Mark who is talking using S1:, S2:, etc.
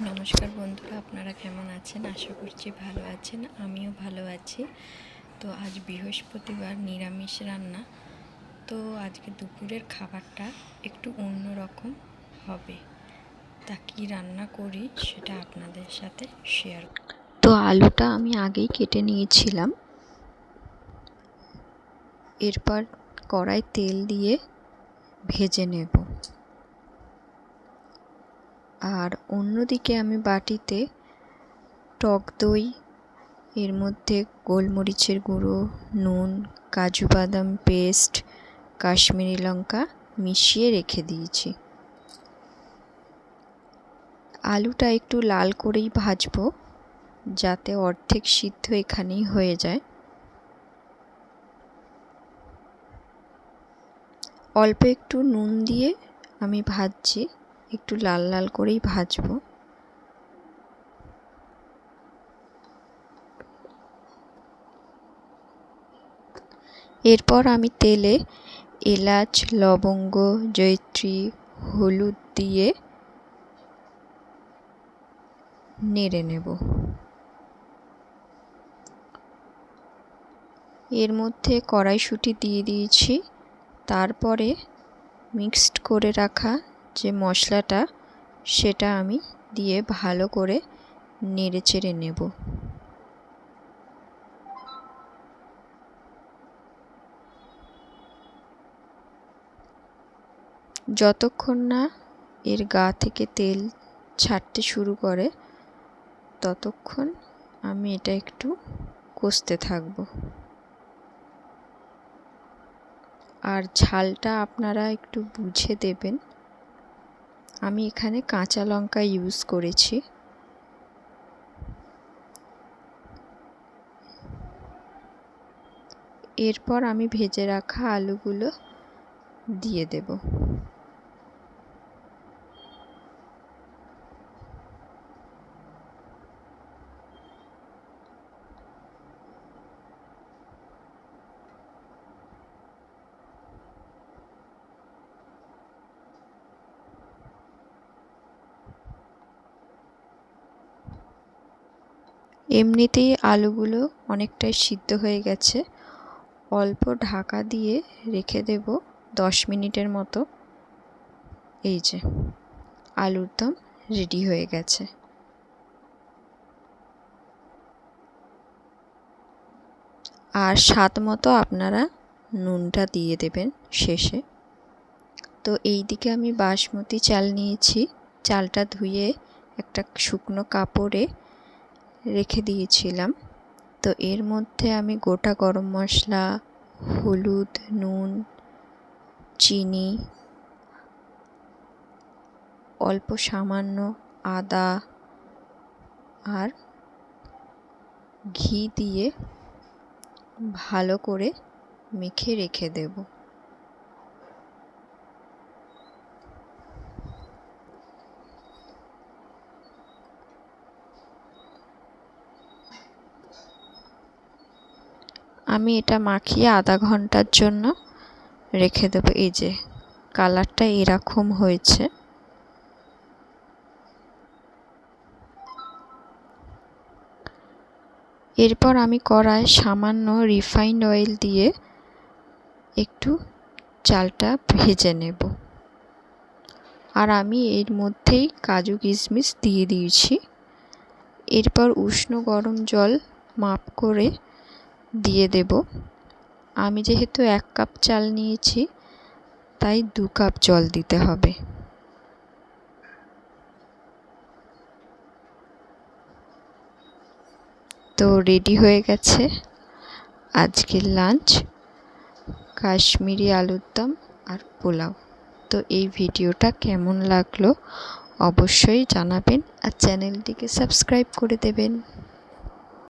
S1: নমস্কার বন্ধুরা, আপনারা কেমন আছেন? আশা করছি ভালো আছেন, আমিও ভালো আছি। তো আজ বৃহস্পতিবার নিরামিষ রান্না। তো আজকে দুপুরের খাবারটা একটু অন্যরকম হবে। তা কী রান্না করি সেটা আপনাদের সাথে শেয়ার তো আলুটা আমি আগেই কেটে নিয়েছিলাম। এরপর কড়াই তেল দিয়ে ভেজে নেব। আর অন্যদিকে আমি বাটিতে টক দই, এর মধ্যে গোলমরিচের গুঁড়ো, নুন, কাজু বাদাম পেস্ট, কাশ্মীরি লঙ্কা মিশিয়ে রেখে দিয়েছি। আলুটা একটু লাল করেই ভাজবো, যাতে অর্ধেক সিদ্ধ এখানেই হয়ে যায়। অল্প একটু নুন দিয়ে আমি ভাজছি। একটু লাল লাল করেই ভাজবো। এরপর আমি তেলে এলাচ, লবঙ্গ, জয়ত্রী, হলুদ দিয়ে নেড়ে নেব। এর মধ্যে কড়াইশুঁটি দিয়ে দিয়েছি। তারপরে মিক্সড করে রাখা যে মশলাটা, সেটা আমি দিয়ে ভালো করে নেড়ে চেড়ে নেব। যতক্ষণ না এর গা থেকে তেল ছাড়তে শুরু করে, ততক্ষণ আমি এটা একটু কষতে থাকব। আর ঝালটা আপনারা একটু বুঝে দেবেন। আমি এখানে কাঁচা লঙ্কা ইউজ করেছি। এরপর আমি ভেজে রাখা আলুগুলো দিয়ে দেব। এমনিতেই আলুগুলো অনেকটাই সিদ্ধ হয়ে গেছে। অল্প ঢাকা দিয়ে রেখে দেব দশ মিনিটের মতো। এই যে, আলুর দম রেডি হয়ে গেছে। আর স্বাদ মতো আপনারা নুনটা দিয়ে দেবেন শেষে। তো এই দিকে আমি বাসমতি চাল নিয়েছি। চালটা ধুয়ে একটা শুকনো কাপড়ে রেখে দিয়েছিলাম। তো এর মধ্যে আমি গোটা গরম মশলা, হলুদ, নুন, চিনি, অল্প সামান্য আদা আর ঘি দিয়ে ভালো করে মেখে রেখে দেবো। আমি এটা মাখিয়ে আধা ঘণ্টার জন্য রেখে দেবো। এই যে, কালারটা এরকম হয়েছে। এরপর আমি কড়ায় সামান্য রিফাইন্ড অয়েল দিয়ে একটু চালটা ভেজে নেব। আর আমি এর মধ্যেই কাজু কিশমিশ দিয়ে দিয়েছি। এরপর উষ্ণ গরম জল মাপ করে দিয়ে দেব। আমি যেহেতু এক কাপ চাল নিয়েছি, তাই দু কাপ জল দিতে হবে। তো রেডি হয়ে গেছে আজকের লাঞ্চ, কাশ্মীরি আলুর দম আর পোলাও। তো এই ভিডিওটা কেমন লাগল অবশ্যই জানাবেন আর চ্যানেলটিকে সাবস্ক্রাইব করে দেবেন।